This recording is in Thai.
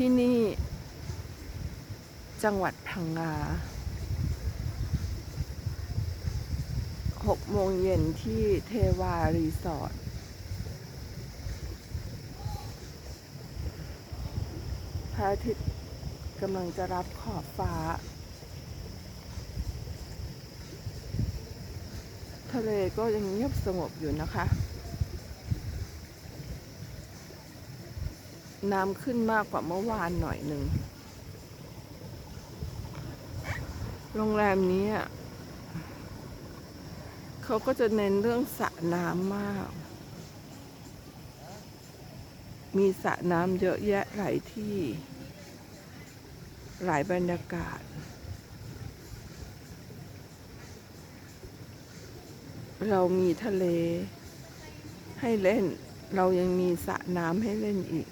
ที่นี่ จังหวัดพังงาหกโมงเย็นที่เทวารีสอร์ทพระอาทิตย์กำลังจะรับขอบฟ้า ทะเลก็ยังเงียบสงบอยู่นะคะ น้ำขึ้นมากกว่าเมื่อวานหน่อยหนึ่ง โรงแรมนี้เขาก็จะเน้นเรื่องสระน้ำมาก มีสระน้ำเยอะแยะหลายที่ หลายบรรยากาศ เรามีทะเลให้เล่น เรายังมีสระน้ำให้เล่นอีก